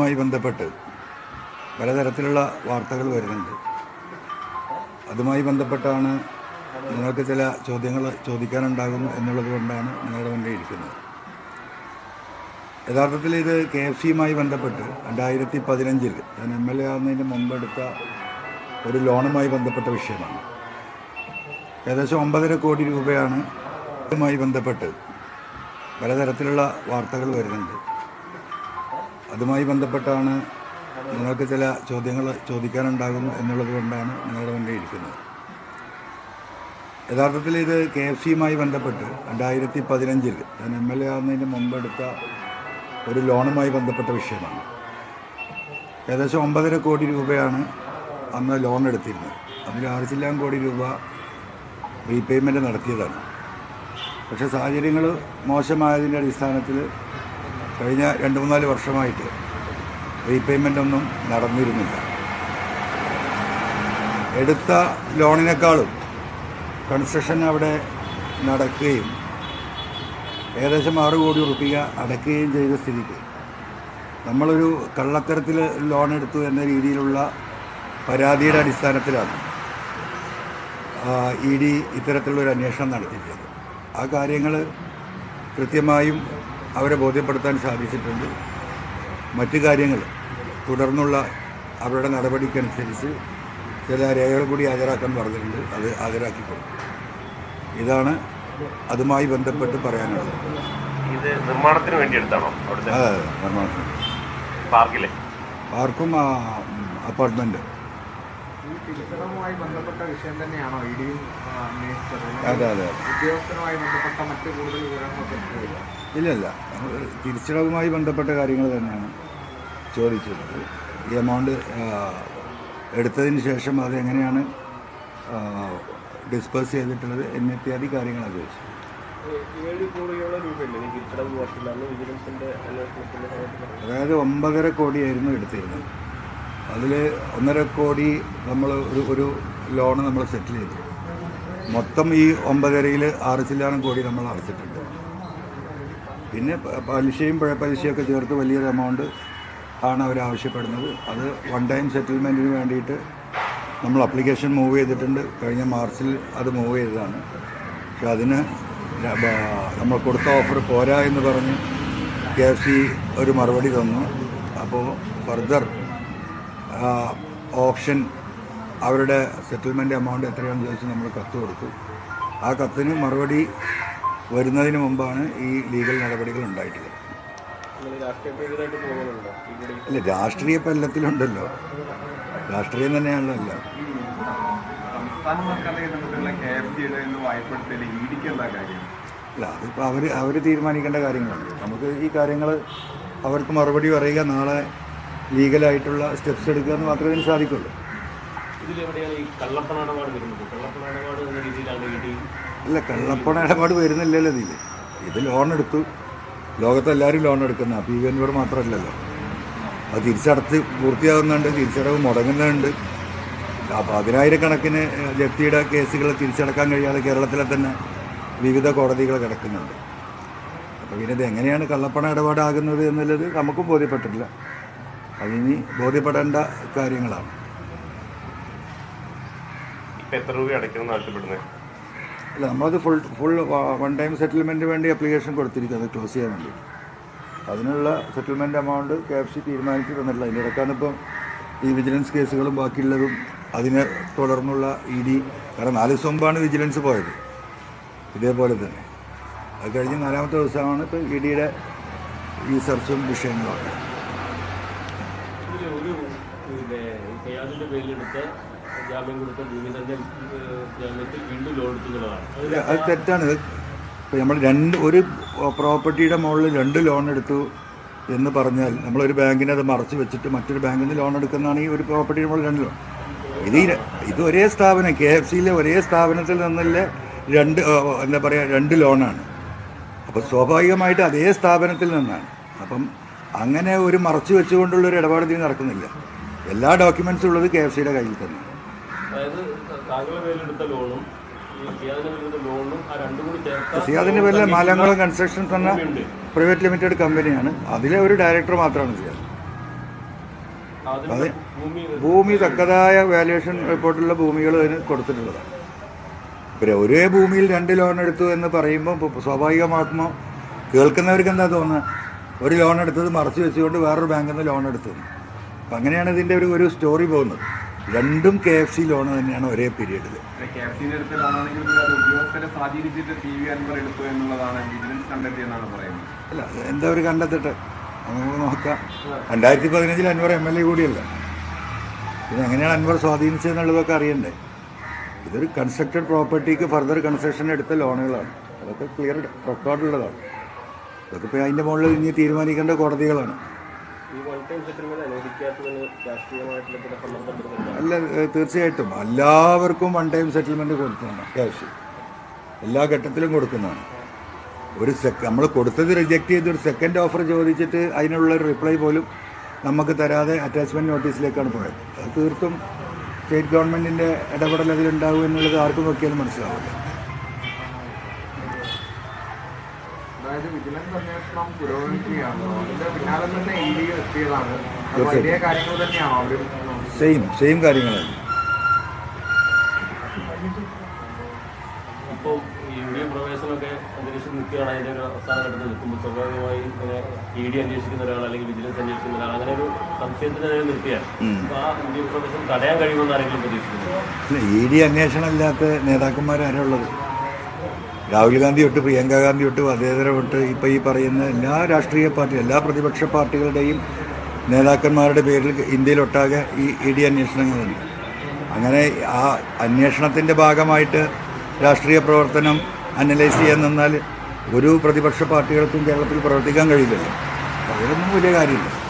മായി ബന്ധപ്പെട്ട് പലതരത്തിലുള്ള വാർത്തകൾ വരുന്നുണ്ട്. അതുമായി ബന്ധപ്പെട്ടാണ് നിങ്ങൾക്ക് ചില ചോദ്യങ്ങൾ ചോദിക്കാനുണ്ടാകും എന്നുള്ളത് കൊണ്ടാണ് നിങ്ങളുടെ മുന്നിൽ ഇരിക്കുന്നത്. യഥാർത്ഥത്തിൽ ഇത് കെ എഫ് സിയുമായി ബന്ധപ്പെട്ട് രണ്ടായിരത്തി പതിനഞ്ചിൽ ഞാൻ എം എൽ എ ആകുന്നതിന് മുമ്പെടുത്ത ഒരു ലോണുമായി ബന്ധപ്പെട്ട വിഷയമാണ്. ഏകദേശം ഒമ്പതര കോടി രൂപയാണ് ഇതുമായി ബന്ധപ്പെട്ട് പലതരത്തിലുള്ള വാർത്തകൾ വരുന്നുണ്ട്. അതുമായി ബന്ധപ്പെട്ടാണ് നിങ്ങൾക്ക് ചില ചോദ്യങ്ങൾ ചോദിക്കാനുണ്ടാകും എന്നുള്ളത് കൊണ്ടാണ് നിങ്ങളുടെ മുന്നിൽ ഇരിക്കുന്നത്. യഥാർത്ഥത്തിൽ ഇത് കെ എഫ് സിയുമായി ബന്ധപ്പെട്ട് രണ്ടായിരത്തി പതിനഞ്ചിൽ ഞാൻ എം എൽ എ ആകുന്നതിന് മുമ്പെടുത്ത ഒരു ലോണുമായി ബന്ധപ്പെട്ട വിഷയമാണ്. ഏകദേശം ഒമ്പതര കോടി രൂപയാണ് അന്ന് ലോൺ എടുത്തിരുന്നത്. അതിൽ ആറ് കോടി രൂപ റീപേയ്മെന്റ് നടത്തിയതാണ്. പക്ഷേ സാഹചര്യങ്ങൾ മോശമായതിന്റെ അടിസ്ഥാനത്തിൽ കഴിഞ്ഞ രണ്ട് മൂന്നാൽ വർഷമായിട്ട് റീപേയ്മെന്റ് ഒന്നും നടന്നിരുന്നില്ല. എടുത്ത ലോണിനേക്കാളും കൺസ്ട്രക്ഷൻ അവിടെ നടക്കുകയും ഏകദേശം ആറ് കോടി ഉറുപ്പിക അടയ്ക്കുകയും ചെയ്ത സ്ഥിതിക്ക് നമ്മളൊരു കള്ളത്തരത്തിൽ ലോൺ എടുത്തു എന്ന രീതിയിലുള്ള പരാതിയുടെ അടിസ്ഥാനത്തിലാണ് ഇ ഡി ഇത്തരത്തിലുള്ളൊരു അന്വേഷണം നടത്തിയിട്ടുള്ളത്. ആ കാര്യങ്ങൾ കൃത്യമായും അവരെ ബോധ്യപ്പെടുത്താൻ സാധിച്ചിട്ടുണ്ട്. മറ്റു കാര്യങ്ങൾ തുടർന്നുള്ള അവരുടെ നടപടിക്കനുസരിച്ച് ചില രേഖകൾ കൂടി ഹാജരാക്കാൻ പറഞ്ഞിട്ടുണ്ട്. അത് ഹാജരാക്കിക്കൊടുക്കും ഇതാണ് അതുമായി ബന്ധപ്പെട്ട് പറയാനുള്ളത്. ഇത് നിർമ്മാണത്തിന് വേണ്ടി എടുത്താണോ അതെ നിർമ്മാണത്തിന്. പാർക്കിലെ? പാർക്കും അപ്പാർട്ട്മെന്റ്. ബന്ധപ്പെട്ട വിഷയം തന്നെയാണോ ഇടിയും അന്വേഷിച്ചത്? അതെ അതെ ഉദ്യോഗസ്ഥനുമായി ബന്ധപ്പെട്ട മറ്റ് കൂടുതൽ വിവരങ്ങളൊക്കെ ചോദിച്ചോ? ഇല്ല ഇല്ല നമ്മൾ തിരിച്ചടവുമായി ബന്ധപ്പെട്ട കാര്യങ്ങൾ തന്നെയാണ് ചോദിച്ചത് ഈ എമൗണ്ട് എടുത്തതിന് ശേഷം അത് എങ്ങനെയാണ് ഡിസ്പേഴ്സ് ചെയ്തിട്ടുള്ളത് എന്നിത്യാദി സമയത്ത് പറഞ്ഞത്. അതായത് ഒമ്പതര കോടിയായിരുന്നു എടുത്തിരുന്നത്. അതിൽ ഒന്നര കോടി നമ്മൾ ഒരു ഒരു ലോണ് നമ്മൾ സെറ്റിൽ ചെയ്തു. മൊത്തം ഈ ഒമ്പതരയിൽ ആറ് ചില്ലാനം കോടി നമ്മൾ അടച്ചിട്ടുണ്ട്. പിന്നെ പലിശയും പലിശയും പലിശയൊക്കെ ചേർത്ത് വലിയൊരു എമൗണ്ട് ആണ് അവർ ആവശ്യപ്പെടുന്നത്. അത് വൺ ടൈം സെറ്റിൽമെന്റിന് വേണ്ടിയിട്ട് നമ്മൾ അപ്ലിക്കേഷൻ മൂവ് ചെയ്തിട്ടുണ്ട്. കഴിഞ്ഞ മാർച്ചിൽ അത് മൂവ് ചെയ്തതാണ്. പക്ഷെ അതിന് നമ്മൾ കൊടുത്ത ഓഫർ പോരാ എന്ന് പറഞ്ഞ് കെ എഫ് സി ഒരു മറുപടി തന്നു. അപ്പോൾ ഫർദർ ഓപ്ഷൻ അവരുടെ സെറ്റിൽമെന്റ് എമൗണ്ട് എത്രയാണെന്ന് ചോദിച്ച് നമ്മൾ കത്ത് കൊടുത്തു. ആ കത്തിന് മറുപടി വരുന്നതിന് മുമ്പാണ് ഈ ലീഗൽ നടപടികൾ ഉണ്ടായിട്ടുള്ളത്. അല്ല രാഷ്ട്രീയ ഇപ്പം എല്ലാത്തിലുണ്ടല്ലോ രാഷ്ട്രീയം തന്നെയാണല്ലോ എല്ലാം. അല്ല അതിപ്പോൾ അവർ അവർ തീരുമാനിക്കേണ്ട കാര്യങ്ങളാണ്. നമുക്ക് ഈ കാര്യങ്ങൾ അവർക്ക് മറുപടി പറയുക നാളെ ലീഗലായിട്ടുള്ള സ്റ്റെപ്സ് എടുക്കുക എന്ന് മാത്രമേ ഇതിന് സാധിക്കുള്ളൂ. ഇതിലെവിടെയാണ് ഈ കള്ളപ്പണ ഇടപാട് വരുന്നത്? എന്ന അല്ല വരുന്നില്ലല്ലോ ഇതിൽ ഇത് ലോൺ എടുത്തു. ലോകത്തെല്ലാവരും ലോൺ എടുക്കുന്ന പി വി ഇവിടെ മാത്രമല്ലല്ലോ. അത് തിരിച്ചടച്ച് പൂർത്തിയാകുന്നുണ്ട് തിരിച്ചടവ് മുടങ്ങുന്നുണ്ട്. അപ്പോൾ പതിനായിരക്കണക്കിന് ജപ്തിയുടെ കേസുകൾ തിരിച്ചടക്കാൻ കഴിയാതെ കേരളത്തിലെ തന്നെ വിവിധ കോടതികൾ കിടക്കുന്നുണ്ട്. അപ്പോൾ പിന്നെ ഇത് എങ്ങനെയാണ് കള്ളപ്പണ ഇടപാടാകുന്നത് എന്നുള്ളത് നമുക്കും ബോധ്യപ്പെട്ടിട്ടില്ല. അതിനി ബോധ്യപ്പെടേണ്ട കാര്യങ്ങളാണ്. ഇപ്പൊ എത്ര രൂപ അടയ്ക്കണം ആവശ്യപ്പെടുന്നത് അല്ല നമ്മളത് ഫുൾ ഫുൾ വൺ ടൈം സെറ്റിൽമെന്റിന് വേണ്ടി അപ്ലിക്കേഷൻ കൊടുത്തിരിക്കുന്നത് ക്ലോസ് ചെയ്യാൻ വേണ്ടി. അതിനുള്ള settlement amount K F C തീരുമാനിച്ചു തന്നിട്ടില്ല അതിന്റെ ഇടക്കാണ് ഇപ്പം ഈ വിജിലൻസ് കേസുകളും ബാക്കിയുള്ളതും അതിനെ തുടർന്നുള്ള ഇ ഡി. കാരണം നാല് ദിവസം മുമ്പാണ് വിജിലൻസ് പോയത്. ഇതേപോലെ തന്നെ. അത് കഴിഞ്ഞ് നാലാമത്തെ ദിവസമാണ് ഇപ്പോൾ ഇ ഡിയുടെ ഈ സെർച്ചും വിഷയങ്ങളൊക്കെ ഒരു പേരിലെടുത്ത വീണ്ടും ലോൺ അത് തെറ്റാണ്. ഇപ്പം നമ്മൾ രണ്ട് ഒരു പ്രോപ്പർട്ടിയുടെ മുകളിൽ രണ്ട് ലോൺ എടുത്തു എന്ന് പറഞ്ഞാൽ നമ്മളൊരു ബാങ്കിനെ അത് മറച്ചു വെച്ചിട്ട് മറ്റൊരു ബാങ്കിൽ നിന്ന് ലോൺ എടുക്കുന്നതാണ് ഈ ഒരു പ്രോപ്പർട്ടിയുടെ മുകളിൽ രണ്ട് ലോൺ. ഇത് ഇത് ഒരേ സ്ഥാപനം കെ എഫ് സിയിലെ ഒരേ സ്ഥാപനത്തിൽ നിന്നുള്ള രണ്ട് എന്താ പറയുക രണ്ട് ലോണാണ്. അപ്പോൾ സ്വാഭാവികമായിട്ട് അതേ സ്ഥാപനത്തിൽ നിന്നാണ്. അപ്പം അങ്ങനെ ഒരു മറച്ചു വെച്ചുകൊണ്ടുള്ള ഒരു ഇടപാട് ഇതിന് നടക്കുന്നില്ല. എല്ലാ ഡോക്യുമെൻസും ഉള്ളത് കെ എഫ് സിയുടെ കയ്യിൽ തന്നെ. അതായത് പേരിലെ പേരിലെടുത്ത ലോണും സിയാദിന്റെ പേരിൽ മാലങ്കുളം കൺസ്ട്രക്ഷൻസ് എന്ന പ്രൈവറ്റ് ലിമിറ്റഡ് കമ്പനിയാണ്. അതിലെ ഒരു ഡയറക്ടർ മാത്രമാണ് സിയാദ് അതെ. ഭൂമി തക്കതായ വാല്യുവേഷൻ റിപ്പോർട്ടിലുള്ള ഭൂമികൾ അതിന് കൊടുത്തിട്ടുള്ളതാണ്. പിന്നെ ഒരേ ഭൂമിയിൽ രണ്ട് ലോൺ എടുത്തു എന്ന് പറയുമ്പോൾ സ്വാഭാവികമാത്മോ സ്വാഭാവികമാക്കുമ്പോൾ കേൾക്കുന്നവർക്ക് എന്താ തോന്നുന്നത് ഒരു ലോൺ എടുത്തത് മറച്ചു വെച്ചുകൊണ്ട് വേറൊരു ബാങ്കിൽ നിന്ന് ലോൺ എടുത്തു. അപ്പം അങ്ങനെയാണ് ഇതിന്റെ ഒരു ഒരു സ്റ്റോറി പോകുന്നത്. രണ്ടും കെ എഫ് സി ലോണ് തന്നെയാണ് ഒരേ പീരീഡിൽ അല്ല എന്താ ഒരു കണ്ടെത്തിട്ട്? നമുക്ക് നോക്കാം. രണ്ടായിരത്തി പതിനഞ്ചിൽ അൻവർ എം എൽ എ കൂടിയല്ല. ഇത് എങ്ങനെയാണ് അൻവർ സ്വാധീനിച്ചതെന്നുള്ളതൊക്കെ അറിയണ്ടേ? ഇതൊരു കൺസ്ട്രക്റ്റഡ് പ്രോപ്പർട്ടിക്ക് ഫർദർ കൺസ്ട്രക്ഷൻ എടുത്ത ലോണുകളാണ് അതൊക്കെ ക്ലിയർ റെക്കോർഡുള്ളതാണ് അതൊക്കെ ഇപ്പോൾ അതിന്റെ മുകളിൽ ഇനി തീരുമാനിക്കേണ്ട കോടതികളാണ്. അല്ല തീർച്ചയായിട്ടും. എല്ലാവർക്കും വൺ ടൈം സെറ്റിൽമെന്റ് കൊടുക്കുന്നതാണ്. അത്യാവശ്യം. എല്ലാ ഘട്ടത്തിലും കൊടുക്കുന്നതാണ്. ഒരു സെക്ക നമ്മൾ കൊടുത്തത് റിജക്റ്റ് ചെയ്ത് ഒരു സെക്കൻഡ് ഓഫർ ചോദിച്ചിട്ട് അതിനുള്ള റിപ്ലൈ പോലും നമുക്ക് തരാതെ അറ്റാച്ച്മെന്റ് നോട്ടീസിലേക്കാണ് പോയത്. അത് തീർത്തും സ്റ്റേറ്റ് ഗവൺമെന്റിന്റെ ഇടപെടൽ അതിലുണ്ടാകും എന്നുള്ളത് ആർക്കും നോക്കിയാലും മനസ്സിലാവില്ല. അതായത് വിജിലൻസ് അന്വേഷണം പുരോഗമിക്കുകയാണല്ലോ അതിന്റെ പിന്നാലെ തന്നെ ഇ ഡി എത്തിയതാണ്. അത് വലിയ കാര്യങ്ങൾ തന്നെയാണോ അവരും സെയിം സെയിം കാര്യങ്ങളാണ്. ഇപ്പോൾ പ്രവേശനമൊക്കെ നിൽക്കുകയാണ്. അതിന്റെ ഒരു അവസാന ഘട്ടത്തിൽ നിൽക്കുമ്പോൾ സ്വാഭാവികമായി ഇങ്ങനെ ഇ ഡി അന്വേഷിക്കുന്ന ഒരാൾ അല്ലെങ്കിൽ വിജിലൻസ് അന്വേഷിക്കുന്ന ഒരാൾ അങ്ങനെ ഒരു സംശയത്തിന് നിർത്തിയാൽ ആ യു ഡി എഫ് പ്രവേശനം തടയാൻ കഴിയുമെന്ന് ആരെങ്കിലും പ്രതീക്ഷിക്കുന്നു ഇ ഡി അന്വേഷണം ഇല്ലാത്ത നേതാക്കന്മാരാരാ ഉള്ളത്. രാഹുൽ ഗാന്ധി തൊട്ട് പ്രിയങ്ക ഗാന്ധി തൊട്ട് വധേതര തൊട്ട് ഇപ്പോൾ ഈ പറയുന്ന എല്ലാ രാഷ്ട്രീയ പാർട്ടി എല്ലാ പ്രതിപക്ഷ പാർട്ടികളുടെയും നേതാക്കന്മാരുടെ പേരിൽ ഇന്ത്യയിലൊട്ടാകെ ഈ ഇ ഡി അന്വേഷണങ്ങളുണ്ട്. അങ്ങനെ ആ അന്വേഷണത്തിന്റെ ഭാഗമായിട്ട് രാഷ്ട്രീയ പ്രവർത്തനം അനലൈസ് ചെയ്യാൻ നിന്നാൽ ഒരു പ്രതിപക്ഷ പാർട്ടികൾക്കും കേരളത്തിൽ പ്രവർത്തിക്കാൻ കഴിയില്ലല്ലോ. അതിലൊന്നും വലിയ കാര്യമില്ല.